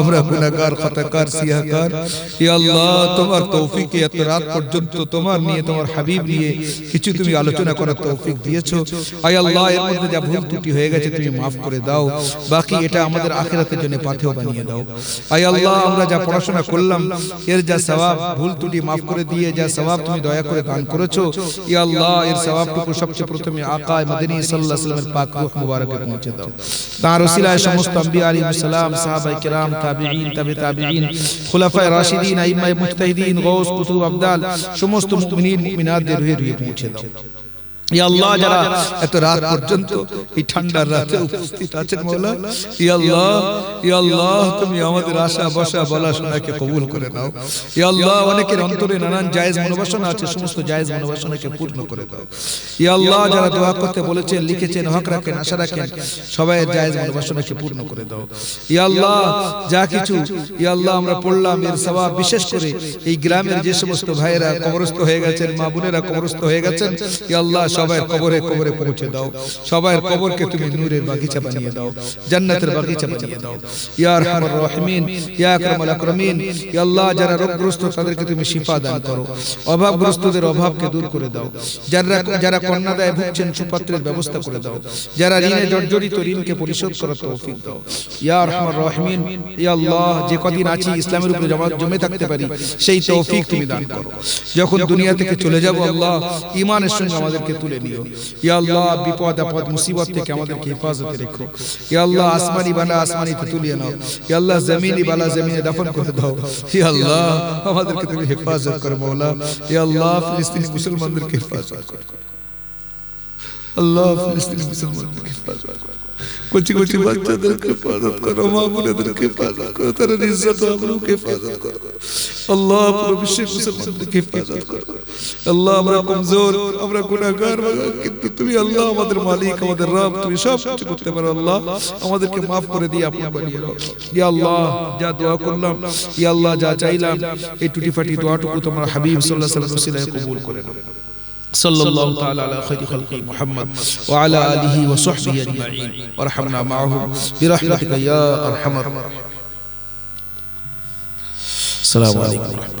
আমরা গুনাহগার খাতাকার, সিয়াহকার। ইয়া আল্লাহ, তোমার তৌফিকে এত রাত পর্যন্ত তোমার নিয়ে, তোমার হাবিব নিয়ে কিছু তুমি আলোচনা করার তৌফিক দিয়েছ। আয় আল্লাহ, এর মধ্যে যা ভুল ত্রুটি হয়ে গেছে তুমি মাফ করে দাও। বাকি এটা আমাদের আখিরাতের জন্য পাথেয় বানিয়ে দাও। আয় আল্লাহ, আমরা যা পড়াশোনা করলাম, এর যা সওয়াব, ভুল ত্রুটি মাফ করে দিয়ে যা সওয়াব তুমি দয়া করে দান করেছ ইয়া আল্লাহ, এর সওয়াবটুকু সবচেয়ে প্রথমে আকা মদিনী সাল্লাল্লাহু আলাইহি ওয়াসাল্লামের পাক রূহ মুবারকে পৌঁছে দাও। তার ওসিলায় সমস্ত আম্বিয়া আলাইহিস সালাম, সাহাবায়ে কেরাম তাবিঈন তাবে তাবিঈন খুলাফায়ে রাশিদিন আইমায়ে মুজতাহিদিন গৌস কুতুব আবদাল সমস্ত মুমিনিন মুমিনাতদের রুহে পৌঁছে দাও। আল্লাহ যারা এত রাত পর্যন্ত এই ঠান্ডার রাতে উপস্থিত আছেন মৌলা আল্লাহ আল্লাহ তুমি আমাদের আশা বসা বলা শোনাকে কবুল করে নাও। আল্লাহ অনেকের অন্তরে নানান জায়েজ মনোবাসনা আছে সমস্ত জায়েজ মনোবাসনাকে পূর্ণ করে দাও। ইয়া আল্লাহ যারা দোয়া করতে বলেছেন লিখেছেন হক রাখেন আশা রাখেন সবাইয়ের জায়েজ মনোবাসনাকে পূর্ণ করে দাও। ইয়া আল্লাহ যা কিছু ইয়া আল্লাহ আমরা পড়লাম এর সওয়াব বিশেষ করে এই গ্রামের যে সমস্ত ভাইয়েরা কবরস্থ হয়ে গেছেন মা বোনেরা কবরস্থ হয়ে গেছেন আল্লাহ সবাই কবরে কবরে পৌঁছে দাও। সবার কবরকে তুমি নূরের বাগিচা বানিয়ে দাও। জান্নাতের বাগিচা বানিয়ে দাও। ইয়া আরহামার রাহিমিন ইয়া আকরামাল আকরামিন। ইয়া আল্লাহ যারা রোগগ্রস্ত তাদেরকে তুমি শিফা দান করো। অভাবগ্রস্তদের অভাবকে দূর করে দাও। যারা যারা কন্যাদায় ভুগছেন সুপাত্রের ব্যবস্থা করে দাও। যারা ঋণে জর্জরিত ঋণকে পরিশোধ করার তৌফিক দাও। ইয়া আরহামার রাহিমিন ইয়া আল্লাহ যে কদিন আছি ইসলামের উপরে জমা থাকতে পারি সেই তৌফিক তুমি দান করো যখন দুনিয়া থেকে চলে যাব আল্লাহ ঈমানের সঙ্গে আমাদেরকে তুলে নিও। ইয়া আল্লাহ বিপদ আপদ মুসিবত থেকে আমাদেরকে হেফাজতে রেখো। ইয়া আল্লাহ আসমানি বালা আসমানিতে তুলিয়ে নাও। ইয়া আল্লাহ জমিনি বালা জমিনে দাফন করে দাও। ইয়া আল্লাহ আমাদেরকে তুমি হেফাজত করো মওলা ইয়া আল্লাহ ফিলিস্তিনি মুসলমানদেরকে হেফাজত করো। আল্লাহ ফিলিস্তিনি মুসলমানদেরকে হেফাজত কচি কচি বাচ্চাদেরকে হেফাজত করো, মা বোনেদেরকে হেফাজত করো, তারা ইজ্জত আবরুকে হেফাজত করো। আল্লাহ পুরো বিশ্বের মুসলমানদেরকে হেফাজত করো। আল্লাহ আমরা কমজোর, আমরা গুনাহগার, কিন্তু তুমি আল্লাহ আমাদের মালিক, আমাদের রব, তুমি সব কিছু করতে পারো আল্লাহ। আমাদেরকে মাফ করে দিয়ে আপন বানিয়ে দাও ইয়া আল্লাহ, যা দোয়া করলাম, ইয়া আল্লাহ যা চাইলাম, এই টুটি ফাটি দোয়াটুকু তোমার হাবিব সাল্লাল্লাহু আলাইহি ওয়াসাল্লাম কবুল করে নাও। صلى الله تعالى على خير خلقه محمد وعلى آله وصحبه أجمعين. وارحمنا معهم برحمتك يا أرحم الراحمين السلام عليكم. ورحمة الله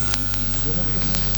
Gracias.